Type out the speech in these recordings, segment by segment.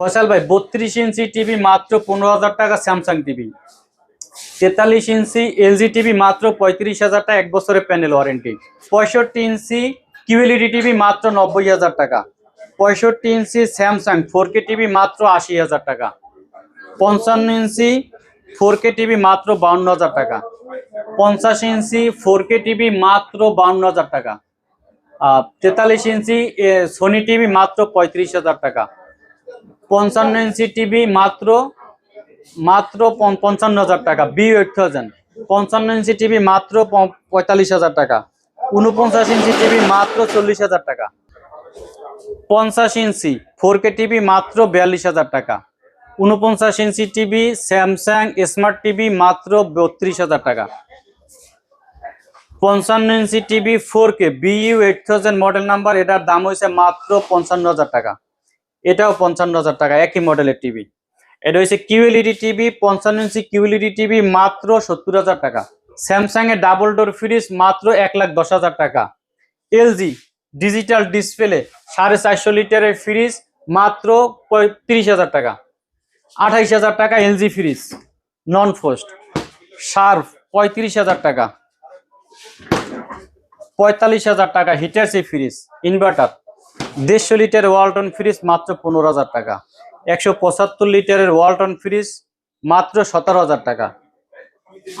ফয়সাল ভাই, বত্রিশ inch TV মাত্র পনেরো হাজার টাকা স্যামসাং টিভি তেতাল্লিশ ইঞ্চি এলজি টিভি মাত্র পঁয়ত্রিশ হাজার টাকা, এক বছরের প্যানেল ওয়ারেন্টি পঁয়ষট্টি ইঞ্চি কিউএলইডি টিভি মাত্র নব্বই হাজার টাকা। পঁয়ষট্টি inch Samsung four K TV মাত্র আশি হাজার টাকা। পঞ্চান্ন ইঞ্চি ফোর কে টিভি মাত্র বাউন্ন হাজার টাকা। পঞ্চাশ ইঞ্চি ফোর কে টিভি মাত্র বাউন্ন হাজার টাকা। তেতাল্লিশ ইঞ্চি সোনি টিভি মাত্র পঁয়ত্রিশ হাজার টাকা। পঞ্চান্ন ইঞ্চি টিভি মাত্র মাত্র পঞ্চান্ন হাজার টাকা, বি এইট থাউজেন্ড। পঞ্চান্ন ইঞ্চি টিভি মাত্র পঁয়তাল্লিশ হাজার টাকা। উনপঞ্চাশ ইঞ্চি টিভি মাত্র চল্লিশ হাজার টাকা। পঞ্চাশ ইঞ্চি ফোর কে টিভি মাত্র বিয়াল্লিশ হাজার টাকা। উনপঞ্চাশ inch TV Samsung smart TV মাত্র বত্রিশ হাজার টাকা। পঞ্চান্ন inch TV four K BU eight thousand model number, এটার দাম হয়েছে মাত্র পঞ্চান্ন হাজার টাকা। এটাও পঞ্চান্ন হাজার টাকা, একই মডেলের টিভি এটা হচ্ছে কিউএলইডি টিভি পঞ্চান্ন ইঞ্চি কিউএলইডি টিভি মাত্র সত্তর হাজার টাকা। স্যামসাং এর ডাবল ডোর ফ্রিজ মাত্র এক লাখ দশ হাজার টাকা। এলজি ডিজিটাল ডিসপ্লে সাড়ে চারশো লিটারের ফ্রিজ মাত্র পঁয়ত্রিশ হাজার টাকা। আঠাইশ হাজার টাকা LG fridge non frost Sharp পঁয়ত্রিশ হাজার টাকা। পঁয়তাল্লিশ হাজার টাকা হিটারসি ফ্রিজ ইনভার্টার দেড়শো লিটার ওয়ালটন ফ্রিজ মাত্র পনেরো হাজার টাকা। একশো পঁচাত্তর লিটারের ওয়ালটন ফ্রিজ মাত্র সতেরো হাজার টাকা।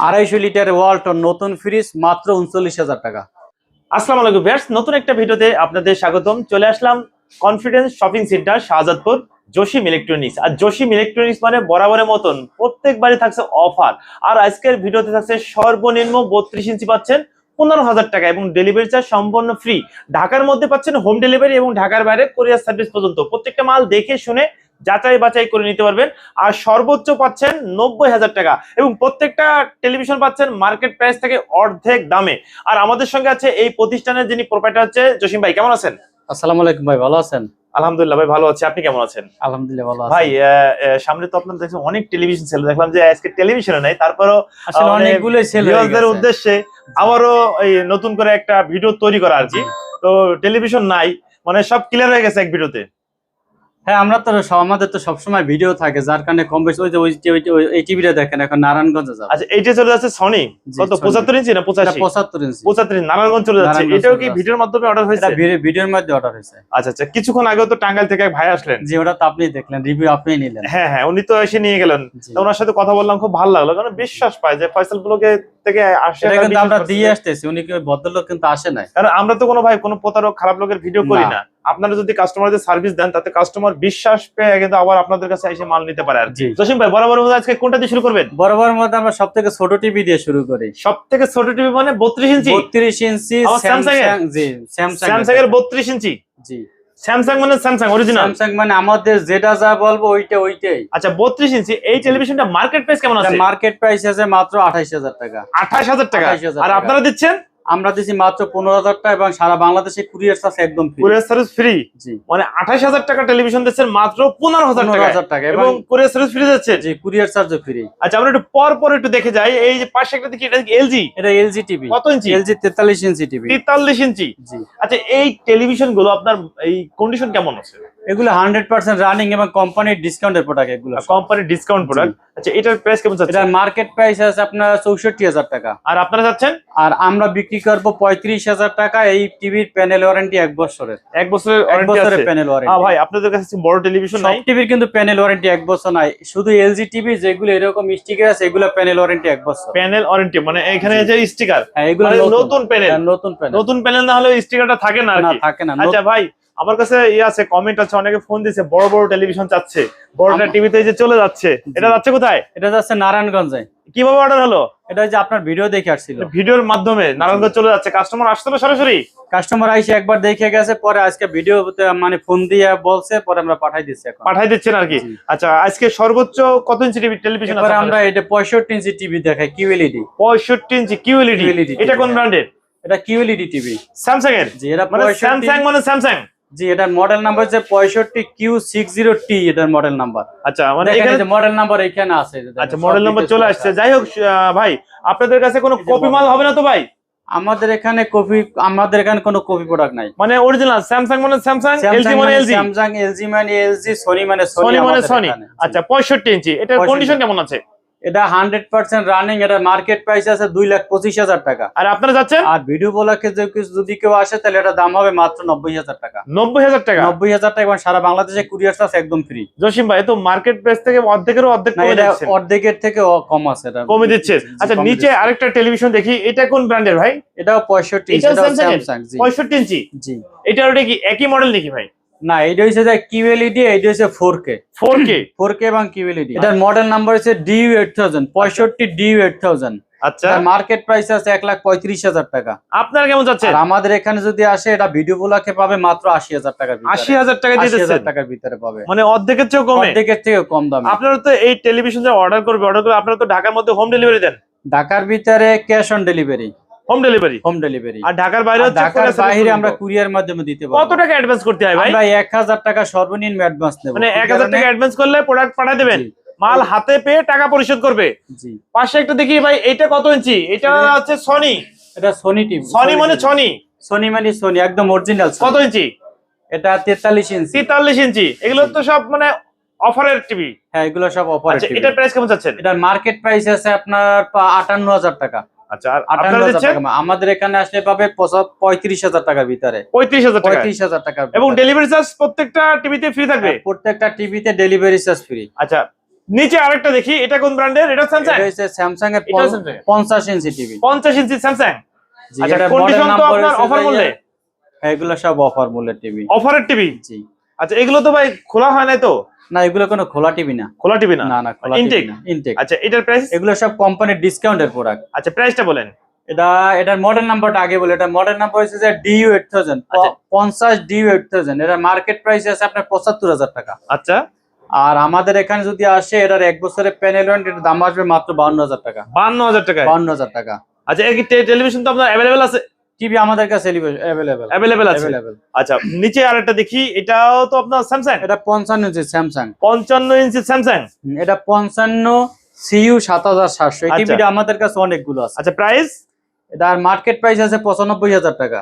আড়াইশো লিটারের ওয়ালটন নতুন ফ্রিজ মাত্র উনচল্লিশ হাজার টাকা। আসসালামু আলাইকুম ভিউয়ার্স, নতুন একটা ভিডিওতে আপনাদের স্বাগতম। চলে আসলাম confidence shopping centre Shahzadpur, Jasim electronics আর জসিম ইলেকট্রনিক্স মানে বরাবরের মতন প্রত্যেকবারই থাকছে অফার। আর আজকের ভিডিওতে থাকছে সর্বনিম্ন বত্রিশ ইঞ্চি পাচ্ছেন পনেরো হাজার টাকা এবং ডেলিভারি চার্জ সম্পূর্ণ ফ্রি ঢাকার মধ্যে পাচ্ছেন হোম ডেলিভারি এবং ঢাকার বাইরে কোরিয়ার সার্ভিস পর্যন্ত। প্রত্যেকটা মাল দেখে শুনে যাচাই বাছাই করে নিতে পারবেন। আর সর্বোচ্চ পাচ্ছেন নব্বই হাজার টাকা এবং প্রত্যেকটা টেলিভিশন পাচ্ছেন মার্কেট প্রাইস থেকে অর্ধেক দামে। আর আমাদের সঙ্গে আছে এই প্রতিষ্ঠানের যিনি প্রোপাইটার হচ্ছে জসিম ভাই, কেমন আছেন? আসসালামু আলাইকুম ভাই, ভালো আছেন? আলহামদুলিল্লাহ ভাই ভালো আছে। আপনি কেমন আছেন? আলহামদুলিল্লাহ ভালো আছি। ভাই সামনে তো আপনার দেখছেন অনেক টেলিভিশন সেল দেখলাম যে আজকে টেলিভিশনে নাই তারপরও আসলে অনেকগুলো সেল ভিউয়ারদের উদ্দেশ্যে আবারও এই নতুন করে একটা ভিডিও তৈরি করা আর কি। তো টেলিভিশন নাই মানে সব ক্লিয়ার হয়ে গেছে এক ভিডিওতে হ্যাঁ আমরা তো সব- আমাদের তো সবসময় ভিডিও থাকে যার কারণে কম বেশি ওই যে ওই এই টিভিটা দেখেন এখন নারায়ণগঞ্জে যাবে। আচ্ছা এইটা চলে যাচ্ছে সনি কত Sony। পঁচাত্তর ইঞ্চি না এটা পঁচাশি পঁচাত্তর ইঞ্চি। পঁচাত্তর ইঞ্চি, নারায়ণগঞ্জ চলে যাচ্ছে। এটাও কি ভিডিওর মাধ্যমে অর্ডার হয়েছে? এটা ভিডিওর মধ্যে অর্ডার হয়েছে। আচ্ছা আচ্ছা কিছুক্ষণ আগেও তো টাঙ্গাইল থেকে এক ভাই আসলেন। জি ওটা তো আপনি দেখলেন রিভিউ আপনি নিলেন। হ্যাঁ হ্যাঁ উনি তো এসে নিয়ে গেলেন। তো ওনার সাথে কথা বললাম খুব ভালো লাগল। কারণ বিশ্বাস পায় যে ফয়সাল ব্লগে থেকে আসে এটা কিন্তু আমরা দিয়ে আসতেছি উনি কি ভদ্রলোক কিন্তু আসে নাই? কারণ আমরা তো কোনো ভাই কোনো প্রতারক খারাপ লোকের ভিডিও করি না। আপনারা যদি কাস্টমারদের সার্ভিস দেন তাতে কাস্টমার বিশ্বাস পেয়ে কিন্তু আবার আপনাদের কাছে এসে মাল নিতে পারে আর জি। জসিম ভাই বরাবর আজকে কোনটা দিয়ে শুরু করবেন? বরাবর মধ্যে আমরা সব থেকে ছোট টিভি দিয়ে শুরু করি। সব থেকে ছোট টিভি মানে বত্রিশ ইঞ্চি? বত্রিশ ইঞ্চি? স্যামসাং জি স্যামসাং এর বত্রিশ ইঞ্চি? জি। স্যামসাং মানে স্যামসাং অরিজিনাল স্যামসাং মানে আমাদের যেটা যা বলব ওইটা ওইটাই। আচ্ছা বত্রিশ ইঞ্চি এই টেলিভিশনটা মার্কেট প্রাইস কেমন আছে? মার্কেট প্রাইস আছে মাত্র আঠাইশ হাজার টাকা। আঠাশ হাজার টাকা। আর আপনারা দিচ্ছেন? আমরা দিছি মাত্র পনেরো হাজার টাকা এবং সারা বাংলাদেশে কুরিয়ার চার্জ একদম কুরিয়ার সার্ভিস ফ্রি জি। মানে আঠাশ হাজার টাকা টেলিভিশন দিচ্ছেন মাত্র পনেরো হাজার টাকা হাজার টাকা এবং কুরিয়ার সার্ভিস ফ্রি দিচ্ছেন? জি কুরিয়ার চার্জও ফ্রি আচ্ছা আমরা একটু পর পর একটু দেখে যাই। এই যে পাশে একটা দেখি এটা এলজি এটা এলজি টিভি কত ইঞ্চি এলজি তেতাল্লিশ ইঞ্চি টিভি তেতাল্লিশ ইঞ্চি জি। আচ্ছা এই টেলিভিশনগুলো আপনার এই কন্ডিশন কেমন আছে? এগুলো হান্ড্রেড পার্সেন্ট রানিং এবং কোম্পানির ডিসকাউন্টের প্রোডাক্ট এগুলো কোম্পানির ডিসকাউন্ট প্রোডাক্ট আচ্ছা এটার প্রাইস কেমন এটার মার্কেট প্রাইস আছে আপনার চৌষট্টি হাজার টাকা। আর আপনারা যাচ্ছেন আর আমরা বিক্রি করব পঁয়ত্রিশ হাজার টাকা এই টিভির প্যানেল ওয়ারেন্টি এক বছরের। এক বছরের এক ওয়ারেন্টি বছরের প্যানেল ওয়ারেন্টি ভাই আপনাদের কাছে বড় টেলিভিশন সব নাই? টিভির কিন্তু প্যানেল ওয়ারেন্টি এক বছর নাই। শুধু এলজি টিভি যেগুলো এরকম স্টিকার আছে এগুলো প্যানেল ওয়ারেন্টি এক বছর। প্যানেল ওয়ারেন্টি মানে এখানে যে স্টিকার হ্যাঁ এগুলো মানে নতুন। প্যানেল নতুন প্যানেল নতুন প্যানেল না হলে স্টিকারটা থাকে না আর না থাকে না। আচ্ছা ভাই আমার কাছে ইয়ে আছে কমেন্ট আছে অনেকে ফোন দিছে বড় বড় টেলিভিশন চাচ্ছে বড়টা টিভিতে যে চলে যাচ্ছে এটা যাচ্ছে কোথায়? এটা যাচ্ছে নারায়ণগঞ্জে। কীভাবে অর্ডার হলো? এটা যে আপনার ভিডিও দেখে আসছিল। ভিডিওর মাধ্যমে নারায়ণগঞ্জ চলে যাচ্ছে কাস্টমার আসতে হবে সরাসরি? কাস্টমার আইসে একবার দেখে গেছে পরে আজকে ভিডিও মানে ফোন দিয়ে বলছে পরে আমরা পাঠাই দিচ্ছি এখন। পাঠাই দিচ্ছেন আর কি? আচ্ছা আজকে সর্বোচ্চ কত ইঞ্চি টিভি টেলিভিশন আছে আমরা এটা পঁয়ষট্টি ইঞ্চি টিভি দেখাই কিউএলইডি পঁয়ষট্টি ইঞ্চি কিউএলইডি এটা কোন। ব্র্যান্ডের এটা কিউএলইডি টিভি স্যামসাং এর? জি এটা মানে 65 স্যামসাং মানে স্যামসাং জি এটার মডেল নাম্বার হচ্ছে পঁয়ষট্টি কিউ সিক্স জিরো টি এটার মডেল নাম্বার আচ্ছা মানে এখানে যে মডেল নাম্বার এখানে আছে। আচ্ছা মডেল নাম্বার চলে আসছে। যাই হোক ভাই আপনাদের কাছে কোনো কপি মাল হবে না তো ভাই? আমাদের এখানে কপি আমাদের এখানে কোনো কপি প্রোডাক্ট নাই। মানে অরিজিনাল স্যামসাং মানে স্যামসাং এলজি মানে এলজি স্যামসাং এলজি মানে এলজি সনি মানে সনি মানে সনি আচ্ছা পঁয়ষট্টি ইঞ্চি। এটার কন্ডিশন কেমন আছে? এটা হান্ড্রেড পার্সেন্ট রানিং এটা মার্কেট প্রাইস আছে দুই লাখ পঁচিশ হাজার টাকা। আর আপনারা যাচ্ছেন? আর ভিডিও বলাকে যদি কেউ আসে তাহলে এটা দাম হবে মাত্র নব্বই হাজার টাকা। নব্বই হাজার টাকা? নব্বই হাজার টাকা এবং সারা বাংলাদেশে কুরিয়ার চার্জ একদম ফ্রি জসিম ভাই তো মার্কেট প্রাইস থেকে অর্ধেকেরও অর্ধেক এটা অর্ধেকের থেকে কম আছে এটা কমে দিচ্ছে। আচ্ছা নিচে আরেকটা টেলিভিশন দেখি এটা কোন ব্র্যান্ডের ভাই? এটাও পঁয়ষট্টি পঁয়ষট্টি ইঞ্চি? জি। এটা ওটা কি একই মডেল নাকি ভাই? না এটা হচ্ছে যে কিউএলইডি এটা হচ্ছে ফোর কে ফোর কে এবং কিউএলইডি। এটার মডেল নাম্বার হচ্ছে পঁয়ষট্টি ডিউ এইট থাউজেন্ড আচ্ছা। মার্কেট প্রাইস আছে এক লাখ পঁয়ত্রিশ হাজার টাকা। আপনারা কেমন যাচ্ছেন আর আমাদের এখানে যদি আসে এটা ভিডিও গুলাকে পাবে মাত্র আশি হাজার ভিতরে। আশি হাজার টাকা আশি হাজার টাকার ভিতরে পাবে। মানে অর্ধেকের চেয়েও কমে? অর্ধেকের থেকে কম দামে। আপনারা তো এই টেলিভিশন যে অর্ডার করবে অর্ডার করবে আপনারা তো ঢাকার মধ্যে হোম ডেলিভারি দেন। ঢাকার ভিতরে cash on delivery home delivery home delivery আর ঢাকার বাইরে ঢাকার বাইরে আমরা কুরিয়ার মাধ্যমে দিতে কত টাকা অ্যাডভান্স করতে হয় ভাই? আমরা টাকা সর্বনিম্ন অ্যাডভান্স নেব। মানে? টাকা অ্যাডভান্স করলে প্রোডাক্ট পাঠিয়ে দেবেন। মাল হাতে পেয়ে টাকা পরিশোধ করবে। জি। পাশে একটা দেখি ভাই এটা কত ইঞ্চি? এটা এটা- হচ্ছে সনি এটা সোনি টিভি সনি মানে সনি সোনি মানে সোনি একদম অরিজিনাল কত ইঞ্চি? এটা তেতাল্লিশ ইঞ্চি। তেতাল্লিশ ইঞ্চি। এগুলো তো সব মানে অফারের টিভি হ্যাঁ এগুলো সব অফার আচ্ছা এটার প্রাইস কেমন এটার মার্কেট প্রাইস আছে আপনার পা- আটান্ন হাজার টাকা। আচ্ছা টাকা আমাদের এখানে আসলে পাবে পঁয়ত্রিশ হাজার টাকার ভিতরে। পঁয়ত্রিশ হাজার টাকা পঁয়ত্রিশ হাজার টাকার এবং ডেলিভারি চার্জ প্রত্যেকটা টিভিতে ফ্রি থাকবে? প্রত্যেকটা টিভিতে ডেলিভারি চার্জ ফ্রি আচ্ছা নিচে আরেকটা দেখি এটা কোন ব্র্যান্ডের? এটা স্যামসাং এটা স্যামসাং এর এটাও Samsung এর? পঞ্চাশ ইঞ্চি টিভি পঞ্চাশ ইঞ্চি স্যামসাং আচ্ছা কন্ডিশন তো আপনার অফার মূল্যে এগুলো সব অফার মূল্যের টিভি অফারের টিভি জি। আচ্ছা এগুলো তো ভাই খোলা হয় নাই তো? না এগুলো কোনো খোলা টিভি না। খোলা টিভি না? না না খোলা না ইনটেক আচ্ছা এটার প্রাইস এগুলো সব কোম্পানির ডিসকাউন্টের প্রোডাক্ট আচ্ছা প্রাইসটা বলেন। এটা এটার মডেল নাম্বারটা আগে বলে এটা মডেল নাম্বার হচ্ছে যে ডিউ এইট থাউজেন্ড। পঞ্চাশ ডিউ এইট থাউজেন্ড এটা মার্কেট প্রাইস আছে আপনার পঁচাত্তর হাজার টাকা। আচ্ছা। আর আমাদের এখানে যদি আসে এটার এক বছরের প্যানেল এটার দাম আসবে মাত্র বাউন্ন হাজার টাকা। বান্ন হাজার টাকা বাউন্ন হাজার টাকা। আচ্ছা এই টেলিভিশন তো আপনার অ্যাভেলেবেল আছে? টিভি আমাদের কাছে আছে। অ্যাভেলেবেল আচ্ছা নিচে আরেকটা দেখি এটাও তো আপনার স্যামসাং এটা পঞ্চান্ন ইঞ্চি স্যামসাং পঞ্চান্ন ইঞ্চি স্যামসাং এটা পঞ্চান্ন সিইউ সাত হাজার সাতশো। এই আচ্ছা। টিভিটা আমাদের কাছে অনেকগুলো আছে। আচ্ছা প্রাইস এটার মার্কেট প্রাইস আছে পঁচানব্বই হাজার টাকা।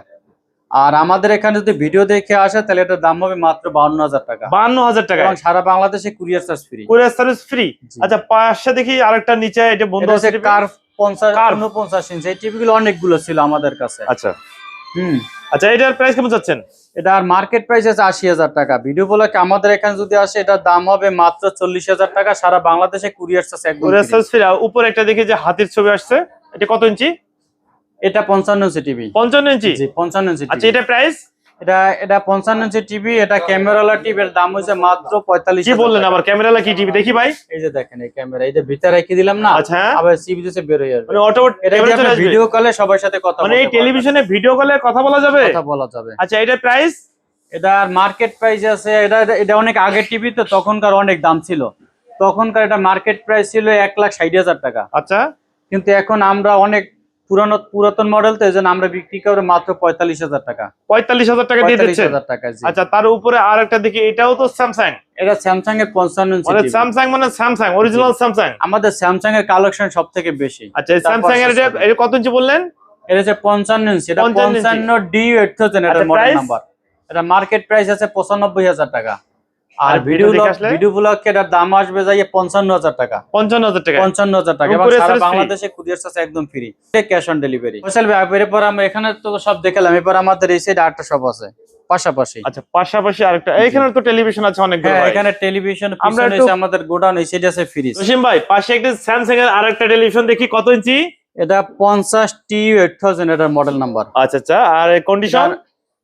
আর আমাদের এখানে যদি ভিডিও দেখে আসে তাহলে এটার দাম হবে মাত্র বাউন্ন হাজার টাকা। বান্ন হাজার টাকা এবং সারা বাংলাদেশে courier charge free courier service free আচ্ছা পাশে দেখি আরেকটা নিচে এটা বন্ধু আছে কার্ভ পঞ্চাশ। উনপঞ্চাশ ইঞ্চি এই টিভিগুলো অনেকগুলো ছিল আমাদের কাছে। আচ্ছা। হুম। আচ্ছা এটার প্রাইস কেমন যাচ্ছেন এটার মার্কেট প্রাইস আছে আশি হাজার টাকা। ভিডিও বলাকে আমাদের এখানে যদি আসে এটার দাম হবে মাত্র চল্লিশ হাজার টাকা। সারা বাংলাদেশে কুরিয়ার কুরিয়ার উপরে একটা দেখি যে হাতির ছবি আসছে। এটা কত ইঞ্চি এটা পঞ্চান্ন ইঞ্চি টিভি পঞ্চান্ন ইঞ্চি পঞ্চান্ন ইঞ্চি আচ্ছা এটা প্রাইস এটা এটা পঞ্চান্ন ইঞ্চি টিভি এটা ক্যামেরাওয়ালা টিভির দাম হচ্ছে মাত্র পঁয়তাল্লিশ কি বললেন আবার ক্যামেরা কি টিভি দেখি ভাই। এই যে দেখেন এই ক্যামেরা এই যে ভিতরে রেখে দিলাম না আচ্ছা হ্যাঁ। আবার সিবি দিতে বের হয়ে যাবে মানে অটো এটা ভিডিও কলে সবার সাথে কথা মানে এই টেলিভিশনে ভিডিও কলে কথা বলা যাবে? কথা বলা যাবে। আচ্ছা এটার প্রাইস এটার মার্কেট প্রাইস আছে এটা এটা- এটা অনেক আগের টিভি তো তখনকার অনেক দাম ছিল। তখনকার এটা মার্কেট প্রাইস ছিল এক লাখ ষাট হাজার টাকা। আচ্ছা। কিন্তু এখন আমরা অনেক পুরানো পুরাতন মডেল তো এই জন্য আমরা বিক্রি করে মাত্র পঁয়তাল্লিশ হাজার টাকা। পঁয়তাল্লিশ হাজার টাকা দিয়ে হাজার টাকা আচ্ছা তার উপরে আর একটা দেখি এটাও তো স্যামসাং এটা স্যামসাং এর পঞ্চান্ন মানে স্যামসাং মানে স্যামসাং অরিজিনাল স্যামসাং আমাদের স্যামসাং এর কালেকশন সব থেকে বেশি। আচ্ছা স্যামসাং এর এটা কত ইঞ্চি বললেন? এটা হচ্ছে পঞ্চান্ন ইঞ্চি এটা 55 পঞ্চান্ন ডি এইট থাউজেন্ড এটার মডেল নাম্বার এটা মার্কেট প্রাইস আছে পঁচানব্বই হাজার টাকা। আর ভিডিও ভিডিও ব্লগ এটার দাম আসবে যাই পঞ্চান্ন হাজার টাকা। পঞ্চান্ন হাজার টাকা? পঞ্চান্ন হাজার টাকা। এবং সারা বাংলাদেশে কুরিয়ার চার্জ একদম free cash on delivery social এরপর আমরা এখানে তো সব দেখালাম। এরপর আমাদের এই সাইড আটটা সব আছে। পাশাপাশি। আচ্ছা পাশাপাশি আরেকটা। এইখানে তো টেলিভিশন আছে অনেকগুলো হ্যাঁ এখানে টেলিভিশন পিছনে এসে আমাদের গোডাউন এই সাইডে আছে ফ্রিজ জসিম ভাই পাশে একটা স্যামসাং এর আরেকটা টেলিভিশন দেখি কত ইঞ্চি এটা পঞ্চাশ টি এইট থাউজেন্ড এটার মডেল নাম্বার আচ্ছা আচ্ছা আর কন্ডিশন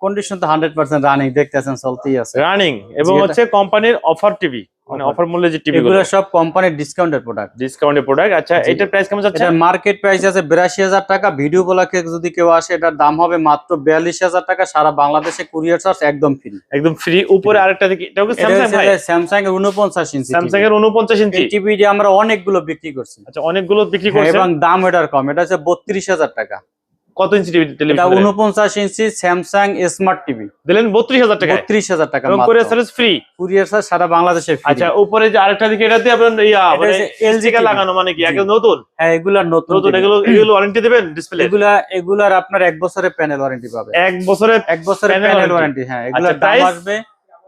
কন্ডিশন তো হান্ড্রেড পার্সেন্ট রানিং দেখতেছেন চলতেই আছে। রানিং এবং হচ্ছে কোম্পানির অফার টিভি মানে অফার মূল্যে যে টিভি গুলো। সব কোম্পানির ডিসকাউন্টের প্রোডাক্ট ডিসকাউন্টের প্রোডাক্ট আচ্ছা। এটার প্রাইস কেমন যাচ্ছে? এটার মার্কেট প্রাইস আছে বিরাশি হাজার টাকা। ভিডিও বলাকে যদি কেউ আসে এটার দাম হবে মাত্র বিয়াল্লিশ হাজার টাকা। সারা বাংলাদেশে কুরিয়ার চার্জ একদম ফ্রি একদম ফ্রি উপরে আরেকটা দেখি এটাও কি স্যামসাং ভাই? স্যামসাং এর উনপঞ্চাশ ইঞ্চি স্যামসাং এর 49 ইঞ্চি। এই টিভি আমরা অনেকগুলো বিক্রি করছি। আচ্ছা অনেকগুলো বিক্রি করছি এবং দাম এটার কম এটা হচ্ছে বত্রিশ হাজার টাকা। কত ইঞ্চি টিভি এটা টেলিভিশন উনপঞ্চাশ ইঞ্চি স্যামসাং স্মার্ট টিভি। দিলেন বত্রিশ হাজার টাকা বত্রিশ হাজার টাকা এবং courier service free courier charge সারা বাংলাদেশে free। আচ্ছা উপরে যে আরেকটা দিকে এটা দিয়ে আপনার ইয়া এটা মানে স্টিকার TV লাগানো মানে কি। একদম নতুন? হ্যাঁ এগুলা নতুন নতুন এগুলো এগুলো ওয়ারেন্টি দিবেন ডিসপ্লে এগুলা এগুলার আপনার এক বছরের প্যানেল ওয়ারেন্টি পাবে। এক বছরে এক বছরের প্যানেল ওয়ারেন্টি হ্যাঁ এগুলার আচ্ছা, দাম আসবে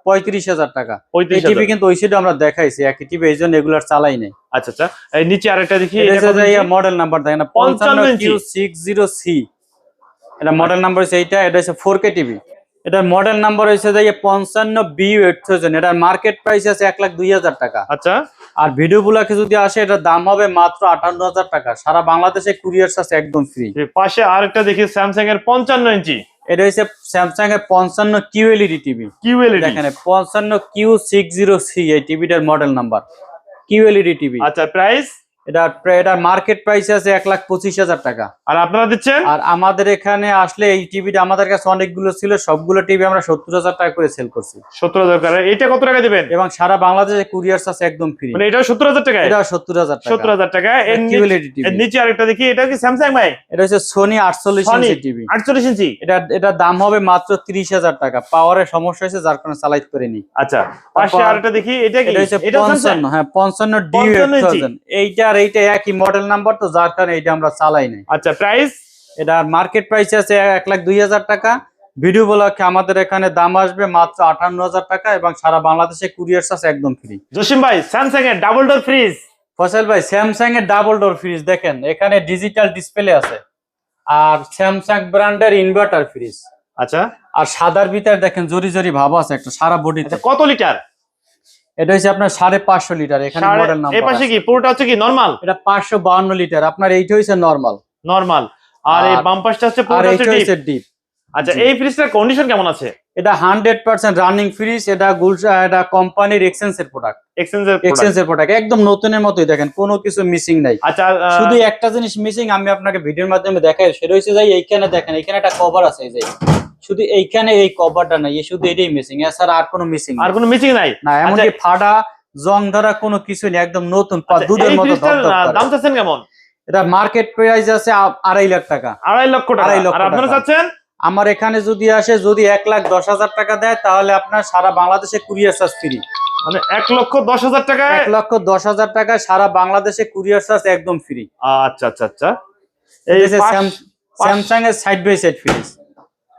পঁয়ত্রিশ হাজার টাকা। এই টিভি কিন্তু ওই সাইডে আমরা দেখাইছি একই টিভি এই জন্য এগুলার চালাই নাই। আচ্ছা আচ্ছা। এই নিচে আরেকটা দেখি এটা এটা? মডেল নাম্বার দেখেন না 55 পঞ্চান্ন সিক্স জিরো সি এটা মডেল নাম্বার হচ্ছে এইটা এটা হচ্ছে ফোর কে টিভি এটার মডেল নাম্বার হচ্ছে যে পঞ্চান্ন বি এইট থাউজেন্ড এটার মার্কেট প্রাইস আছে এক লাখ দুই হাজার টাকা। আচ্ছা। আর ভিডিও গুলাকে যদি আসে এটার দাম হবে মাত্র আটান্ন হাজার টাকা। সারা বাংলাদেশে কুরিয়ার চার্জ একদম ফ্রি পাশে আরেকটা দেখি স্যামসাং এর পঞ্চান্ন ইঞ্চি। এটা হচ্ছে স্যামসাং এর পঞ্চান্ন কিউ এলইডি টিভি কিউএলইডি দেখেন পঞ্চান্ন কিউ সিক্স জিরো সি এই টিভিটার model number Q LED TV আচ্ছা প্রাইস এটা এটার মার্কেট প্রাইস আছে এক লাখ পঁচিশ হাজার টাকা। আর আপনারা দিচ্ছেন? আর আমাদের এখানে আসলে এই টিভিটা আমাদের কাছে অনেকগুলো ছিল সবগুলো টিভি আমরা সত্তর হাজার টাকা করে সেল করছি। সত্তর হাজার টাকা এটা কত টাকা দিবেন? এবং সারা বাংলাদেশে কুরিয়ার চার্জ একদম ফ্রি মানে এটাও সত্তর হাজার টাকা এটা সত্তর হাজার টাকা। সত্তর হাজার টাকা এর নিচে- আরেকটা দেখি। এটা কি স্যামসাং ভাই? এটা হচ্ছে সোনি আটচল্লিশ ইঞ্চি টিভি আটচল্লিশ ইঞ্চি? এটা এটার দাম হবে মাত্র তিরিশ হাজার টাকা। পাওয়ারের সমস্যা হয়েছে যার কারণে চালাইতে পারিনি। আচ্ছা পাশে আরেকটা দেখি। এটা কি? এটা হচ্ছে পঞ্চান্ন হ্যাঁ পঞ্চান্ন ডি 55 ইঞ্চি। এইটা একই মডেল নাম্বার তো যার কারণে এইটা আমরা চালাই নাই। আচ্ছা প্রাইস এটার মার্কেট প্রাইস আছে এক লাখ দুই হাজার টাকা। ভিডিও ব্লকে আমাদের এখানে দাম আসবে মাত্র আটান্ন হাজার টাকা এবং সারা বাংলাদেশে কুরিয়ার চার্জ একদম ফ্রি জসিম ভাই স্যামসাং এর ডাবল ডোর ফ্রিজ ফসল ভাই স্যামসাং এর ডাবল ডোর ফ্রিজ দেখেন এখানে ডিজিটাল ডিসপ্লে আছে। আর স্যামসাং ব্র্যান্ডের ইনভার্টার ফ্রিজ আচ্ছা। আর সাদার ভিতরে দেখেন জরি জরি ভাব আছে একটা সারা বডিতে আচ্ছা কত লিটার এটা হচ্ছে আপনার সাড়ে পাঁচশো লিটার এখানে মডেল এই নাম্বার পাশে কি? পুরোটা হচ্ছে কি? নরমাল এটা পাঁচশো বাউন্ন লিটার আপনার এইটা হচ্ছে নর্মাল নরমাল আর এই বাম পাশটা হচ্ছে পুরোটা হচ্ছে ডিপ আচ্ছা এই ফ্রিজটার কন্ডিশন কেমন আছে? এটা হান্ড্রেড পার্সেন্ট রানিং ফ্রিজ এটা গুলশা এটা কোম্পানির এক্সচেঞ্জের প্রোডাক্ট এক্সচেঞ্জের এক্সচেঞ্জ এর প্রোডাক্ট একদম নতুনের মতোই দেখেন কোনো কিছু মিসিং নাই। আচ্ছা শুধু একটা জিনিস মিসিং আমি আপনাকে ভিডিওর মাধ্যমে দেখাই সেটা হচ্ছে যাই এইখানে দেখেন এইখানে একটা কভার আছে এই যে। শুধু এইখানে এই কভারটা নাই শুধু এটাই মিসিং এছাড়া আর কোনো মিসিং আর কোনো মিসিং নাই? না এমনকি ফাটা জং ধরা কোনো কিছু নেই একদম নতুন আচ্ছা, দুধের মতো। দাম চাচ্ছেন কেমন? এটা মার্কেট প্রাইস আছে আড়াই লাখ টাকা। আড়াই লক্ষ টাকা। আড়াই লক্ষ আর আপনারা চাচ্ছেন? আমার এখানে যদি আসে যদি এক লাখ দশ হাজার টাকা দেয় তাহলে আপনার সারা বাংলাদেশে কুরিয়ার চার্জ ফ্রি মানে এক লক্ষ দশ হাজার টাকায়? এক লক্ষ দশ হাজার টাকা সারা বাংলাদেশে কুরিয়ার চার্জ একদম ফ্রি আচ্ছা আচ্ছা আচ্ছা। এই স্যামসাং এর সাইড বাই সাইড ফ্রিজ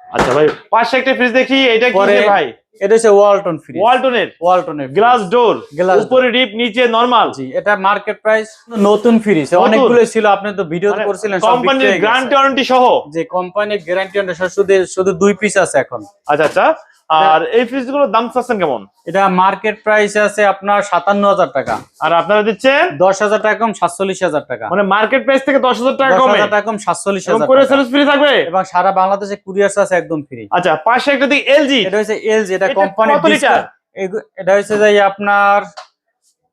আচ্ছা ভাই পাশে একটা ফ্রিজ দেখি এটা কি ভাই? এটা হচ্ছে ওয়ালটন ফ্রিজ ওয়ালটনের ওয়ালটনের গ্লাস ডোর গ্লাস। উপরে ডিপ নিচে নরমাল জি এটা মার্কেট প্রাইস নতুন ফ্রিজ? অনেকগুলো ছিল আপনি তো ভিডিও মানে করছিলেন কোম্পানি কোম্পানির গ্যারান্টি ওয়ারেন্টি সহ? যে কোম্পানির গ্যারান্টি শুধু শুধু দুই পিস আছে এখন। আচ্ছা আচ্ছা। আর এই ফ্রিজগুলোর দাম চাচ্ছেন কেমন? এটা মার্কেট প্রাইস আছে আপনার সাতান্ন হাজার টাকা। আর আপনারা দিচ্ছেন? দশ হাজার টাকা কম সাতচল্লিশ হাজার টাকা। মানে মার্কেট প্রাইস থেকে দশ হাজার টাকা কমে। টাকা কম সাতচল্লিশ হাজার সার্ভিস ফ্রি থাকবে? এবং সারা বাংলাদেশে কুরিয়ার চার্জ একদম ফ্রি আচ্ছা পাশে একটা দিক এলজি এটা হচ্ছে এলজি এটা কোম্পানি এটা হচ্ছে যে আপনার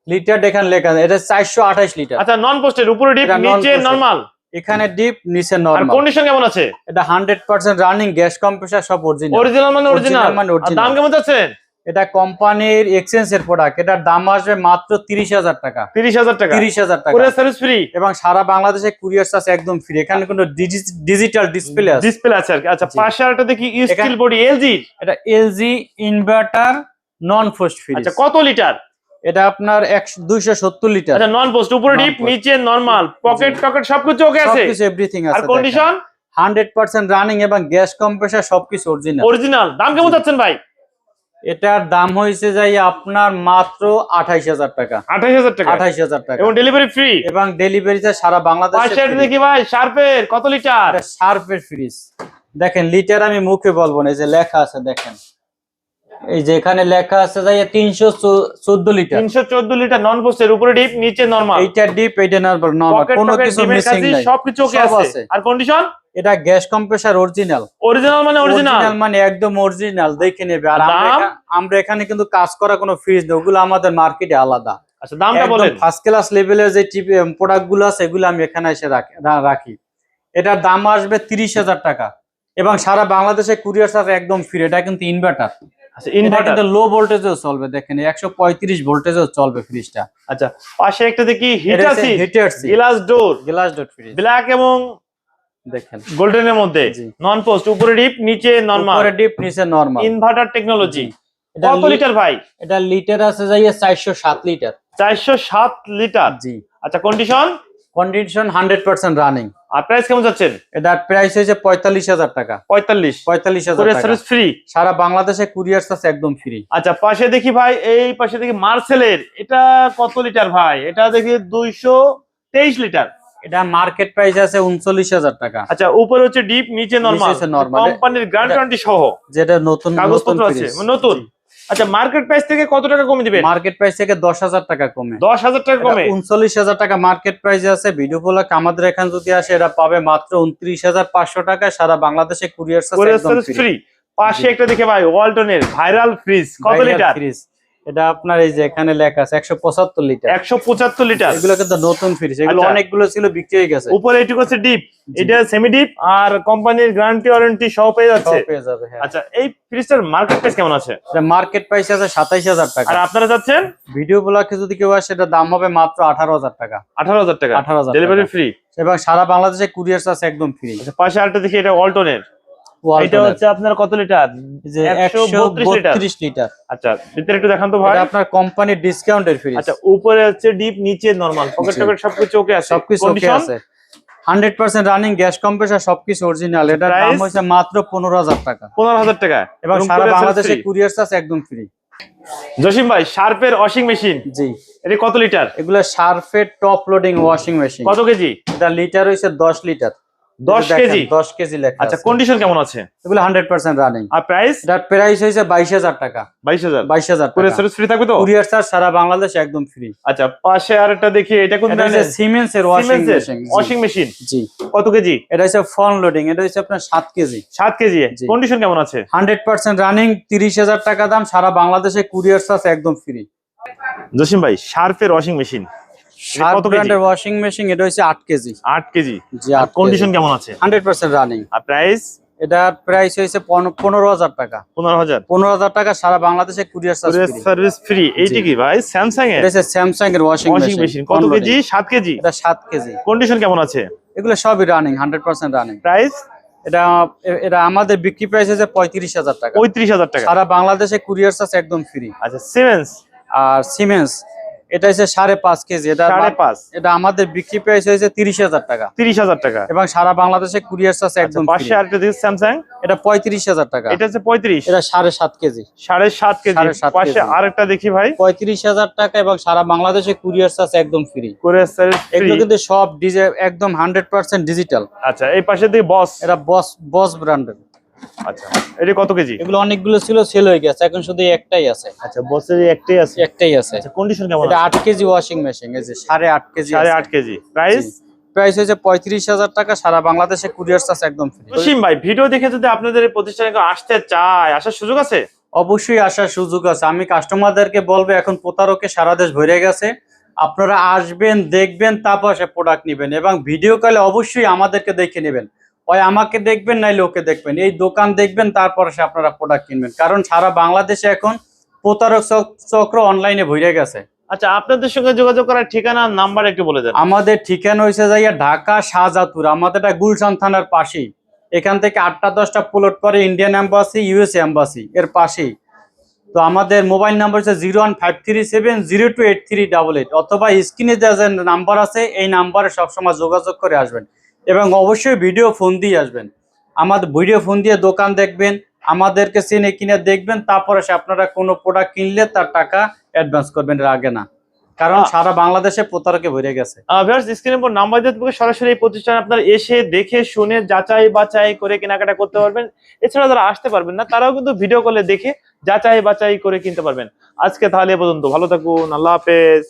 লিটার এখানে লেখা এটা চারশো আঠাশ লিটার আচ্ছা নন পোস্টেড উপরে ডিপ নিচে। নরমাল এখানে ডিপ নিচে আর নরমাল কন্ডিশন কেমন আছে? এটা hundred percent running gas compressor সব অরিজিনাল অরিজিনাল মানে অরিজিনাল মানে original। দাম কেমন যাচ্ছেন এটা কোম্পানির এক্সচেঞ্জ এর প্রোডাক্ট এটার দাম আসবে মাত্র তিরিশ হাজার টাকা। তিরিশ হাজার টাকা। তিরিশ হাজার টাকা। করে সার্ভিস ফ্রি এবং সারা বাংলাদেশে কুরিয়ার চার্জ একদম ফ্রি এখানে কোনো ডিজিটাল ডিসপ্লে আছে। ডিসপ্লে আছে আচ্ছা। পাশে আরেকটা দেখি স্টিল বডি এলজি এটা LG inverter non frost free আচ্ছা কত লিটার এটা আপনার একশো দুইশো সত্তর লিটার আচ্ছা নন পোস্ট উপরে ডিপ নিচে নরমাল পকেট টকেট সবকিছু ওকে আছে? সবকিছু এভরিথিং আর কন্ডিশন হান্ড্রেড পার্সেন্ট রানিং এবং গ্যাস কম্প্রেসার সবকিছু অরিজিনাল অরিজিনাল দাম কেমন জি। যাচ্ছেন ভাই? এটার দাম হয়েছে যাই আপনার মাত্র আঠাইশ হাজার টাকা। আঠাশ হাজার টাকা? আঠাইশ হাজার টাকা। এবং ডেলিভারি ফ্রি এবং ডেলিভারিতে সারা বাংলাদেশে দেখি ভাই? শার্পের? কত লিটার শার্পের ফ্রিজ দেখেন লিটার আমি মুখে বলব না এই যে লেখা আছে দেখেন। এই যে এখানে লেখা আছে যাই তিনশো চোদ্দ লিটার। তিনশো চোদ্দ লিটার নন পোস্টের উপরে ডিপ নিচে নরমাল এইটা ডিপ এইটা নর্মাল নর্মাল কোনো কিছু মিসিং নাই। সবকিছু ওকে আছে। আর কন্ডিশন এটা গ্যাস কম্প্রেসার অরিজিনাল অরিজিনাল মানে অরিজিনাল মানে একদম অরিজিনাল দেখে নেবে। আর আমরা আমরা এখানে কিন্তু কাজ করা কোনো ফ্রিজ নেই ওগুলো আমাদের মার্কেটে আলাদা। আচ্ছা দামটা বলেন। ফার্স্ট ক্লাস লেভেলের যে প্রোডাক্টগুলো আছে এগুলো আমি এখানে এসে রাখি- রাখি। এটার দাম আসবে তিরিশ হাজার টাকা। এবং সারা বাংলাদেশে কুরিয়ার সাথে একদম ফ্রি এটা কিন্তু ইনভার্টার আচ্ছা ইনভার্টার কিন্তু লো ভোল্টেজেও চলবে দেখেন একশো পঁয়ত্রিশ ভোল্টেজেও চলবে ফ্রিজটা আচ্ছা পাশে একটা দেখি Hitachi Hitachi glass door glass dot fridge black এবং দেখেন। গোল্ডেনের মধ্যে। নন পোস্ট উপরে ডিপ নিচে নরমাল উপরে ডিপ নিচে নরমাল ইনভার্টার টেকনোলজি কত লিটার ভাই? এটা লিটার আছে যাইয়ে চারশো সাত লিটার চারশো সাত লিটার জি। আচ্ছা condition condition hundred percent running আর প্রাইস কেমন যাচ্ছেন এটার প্রাইস হয়েছে পঁয়তাল্লিশ হাজার টাকা। পঁয়তাল্লিশ। পঁয়তাল্লিশ হাজার টাকা। সার্ভিস ফ্রি সারা বাংলাদেশে কুরিয়ার চার্জ একদম ফ্রি আচ্ছা পাশে দেখি ভাই এই পাশে দেখি মার্সেলের। এটা কত লিটার ভাই? এটা দেখি দুইশো তেইশ লিটার। এটা মার্কেট প্রাইস আছে উনচল্লিশ হাজার টাকা। আচ্ছা উপরে হচ্ছে ডিপ নিচে নরমাল। কোম্পানির গ্যারান্টি সহ। যেটা নতুন আছে নতুন। আচ্ছা মার্কেট প্রাইস থেকে কত টাকা কমে দিবেন? মার্কেট প্রাইস থেকে দশ হাজার টাকা কমে। দশ হাজার টাকা কমে? উনচল্লিশ হাজার টাকা মার্কেট প্রাইস আছে। ভিডিও গুলোকে আমাদের এখানে যদি আসে এটা পাবে মাত্র উনত্রিশ হাজার পাঁচশো টাকা সারা বাংলাদেশে কুরিয়ার কোরিয়ার সার্ভিস ফ্রি পাশে একটা দেখে ভাই ওয়ালটনের ভাইরাল ফ্রিজ কত লিটার ফ্রিজ এটা আপনার এই যে এখানে লেখা আছে একশো পঁচাত্তর লিটার একশো পঁচাত্তর লিটার এগুলো কিন্তু নতুন ফ্রিজ এগুলো আচ্ছা। অনেকগুলো ছিল বিক্রি হয়ে গেছে। উপরে এটুকু হচ্ছে ডিপ এটা সেমি ডিপ আর কোম্পানির গ্যারান্টি ওয়ারেন্টি সহ পেয়ে যাচ্ছে। পেয়ে যাবে হ্যাঁ। আচ্ছা এই ফ্রিজটার মার্কেট প্রাইস কেমন আছে? মার্কেট প্রাইস আছে সাতাইশ হাজার টাকা। আর আপনারা যাচ্ছেন? ভিডিও গুলাকে যদি কেউ আসে এটা দাম হবে মাত্র আঠারো হাজার টাকা। আঠারো হাজার টাকা। আঠারো হাজার ডেলিভারি ফ্রি এবং সারা বাংলাদেশে কুরিয়ার চার্জ একদম ফ্রি আচ্ছা পাশে আরেকটা দেখি এটা ওয়ালটনের এটা হচ্ছে আপনার কত লিটার? একশো 132 লিটার। আচ্ছা ভিতরে একটু দেখান তো ভাই। এটা আপনার কোম্পানির ডিসকাউন্টের ফ্রিজ আচ্ছা উপরে হচ্ছে ডিপ নিচে নরমাল পকেট। টকেট সবকিছু ওকে আছে। সবকিছু ওকে আছে। Hundred percent running gas compressor সবকিছু অরিজিনাল এটার দাম মাত্র পনেরো হাজার টাকা। পনেরো হাজার টাকা। এবং এবং সারা বাংলাদেশে কুরিয়ার চার্জ একদম ফ্রি জসিম ভাই শার্পের ওয়াশিং মেশিন জি। এটা কত লিটার? এগুলো সার্ফের টপ লোডিং ওয়াশিং মেশিন কত কেজি? এটা লিটার হইছে দশ লিটার। দশ কেজি? দশ কেজি লেখা আচ্ছা কন্ডিশন কেমন আছে? এগুলো রানিং আর প্রাইস এটার প্রাইস বাইশ হাজার টাকা। বাইশ হাজার? বাইশ হাজার সার্ভিস ফ্রি থাকবে তো? কুরিয়ার চার্জ সারা বাংলাদেশ একদম ফ্রি আচ্ছা পাশে আরেকটা দেখি এটা কোন ব্র্যান্ডের সিমেন্স এর ওয়াশিং মেশিন ওয়াশিং মেশিন জি। কত কেজি? এটা হচ্ছে ফ্রন্ট লোডিং এটা হচ্ছে আপনার সাত কেজি। সাত কেজি। কন্ডিশন কেমন আছে? হান্ড্রেড পার্সেন্ট রানিং তিরিশ হাজার টাকা দাম সারা বাংলাদেশে কুরিয়ার চার্জ একদম ফ্রি জসিম ভাই শার্পের ওয়াশিং মেশিন কত ব্র্যান্ডের ওয়াশিং মেশিন এটা হচ্ছে আট কেজি। আট কেজি? জি আর কন্ডিশন কেমন আছে? হান্ড্রেড পার্সেন্ট রানিং আর প্রাইস এটার প্রাইস হয়েছে পন- পনেরো হাজার টাকা। পনেরো হাজার? পনেরো হাজার টাকা সারা বাংলাদেশে কুরিয়ার সার্ভিস ফ্রি এইটি কি ভাই? স্যামসাং এর? এটা স্যামসাং এর ওয়াশিং ওয়াশিং মেশিন কত কেজি? সাত কেজি? এটা সাত কেজি। কন্ডিশন কেমন আছে? এগুলো সবই running hundred percent running price এটা এটা আমাদের বিক্রি প্রাইস হচ্ছে পঁয়ত্রিশ হাজার টাকা। পঁয়ত্রিশ হাজার টাকা। সারা বাংলাদেশে কুরিয়ার চার্জ একদম ফ্রি আচ্ছা সিমেন্স আর সিমেন্স এটা হচ্ছে সাড়ে পাঁচ কেজি। এটা সাড়ে পাঁচ। এটা আমাদের বিক্রি প্রাইস হয়েছে তিরিশ হাজার টাকা। তিরিশ হাজার টাকা। এবং সারা বাংলাদেশে কুরিয়ার চার্জ আচ্ছা, একদম পাশে আরেকটা দিচ্ছে স্যামসাং এটা পঁয়ত্রিশ হাজার টাকা। এটা হচ্ছে পঁয়ত্রিশ। এটা সাড়ে সাত কেজি। সাড়ে সাত কেজি। পাশে আরেকটা দেখি ভাই। পঁয়ত্রিশ হাজার টাকা এবং সারা বাংলাদেশে কুরিয়ার চার্জ একদম ফ্রি কুরিয়ার ফ্রি এগুলো কিন্তু সব একদম হান্ড্রেড পার্সেন্ট ডিজিটাল আচ্ছা এই পাশে দিকে বস এটা বস বস ব্র্যান্ডের আচ্ছা এটা কত কেজি? এগুলো অনেকগুলো ছিল সেল হয়ে গেছে। এখন শুধু একটাই আছে। আচ্ছা বসের একটাই আছে? একটাই আছে। আচ্ছা কন্ডিশন কেমন এটা আছে? আট কেজি ওয়াশিং মেশিন এই যে সাড়ে আট কেজি সাড়ে আট কেজি। প্রাইস প্রাইস হয়েছে পঁয়ত্রিশ হাজার টাকা সারা বাংলাদেশে কুরিয়ার চার্জ একদম ফ্রি জসিম ভাই ভিডিও দেখে যদি আপনাদের প্রতিষ্ঠানে আসতে চায় আসার সুযোগ আছে? অবশ্যই আসার সুযোগ আছে। আমি কাস্টমারদেরকে বলব এখন প্রতারকে সারা দেশ ভরে গেছে। আপনারা আসবেন দেখবেন তারপর সে প্রোডাক্ট নেবেন। এবং ভিডিও কলে অবশ্যই আমাদেরকে দেখে নেবেন। হয় আমাকে দেখবেন নাইলে ওকে দেখবেন। এই দোকান দেখবেন তারপর সে আপনারা প্রোডাক্ট কিনবেন। কারণ সারা বাংলাদেশে এখন প্রতারক চক- চক্র অনলাইনে ভরে গেছে। আচ্ছা আপনাদের সঙ্গে যোগাযোগ করার ঠিকানা নাম্বার একটু বলে দেন। আমাদের ঠিকানা হয়েছে যাইয়া ঢাকা শাহজাদপুর। আমাদের এটা গুলশান থানার পাশেই। এখান থেকে আটটা দশটা প্লট পরে ইন্ডিয়ান এম্বাসি ইউএস এম্বাসি এর পাশেই। তো আমাদের মোবাইল নাম্বার হচ্ছে zero one five three seven zero two eight three double eight অথবা স্ক্রিনে যে নাম্বার আছে এই নাম্বারে সবসময় যোগাযোগ করে আসবেন। এবং অবশ্যই ভিডিও ফোন দিয়ে আসবেন। আমাদের ভিডিও ফোন দিয়ে দোকান দেখবেন আমাদেরকে চিনে কিনে দেখবেন তারপরে সে আপনারা কোনো প্রোডাক্ট কিনলে তার টাকা অ্যাডভান্স করবেন এর আগে না। কারণ সারা বাংলাদেশে প্রতারকে ভরে গেছে। ভিউয়ার্স স্ক্রিনের উপর নাম্বার দিয়ে সরাসরি এই প্রতিষ্ঠানে আপনারা এসে দেখে শুনে যাচাই বাছাই করে কেনাকাটা করতে পারবেন। এছাড়া যারা আসতে পারবেন না তারাও কিন্তু ভিডিও কলে দেখে যাচাই বাছাই করে কিনতে পারবেন। আজকে তাহলে পর্যন্ত। ভালো থাকুন আল্লাহ হাফেজ।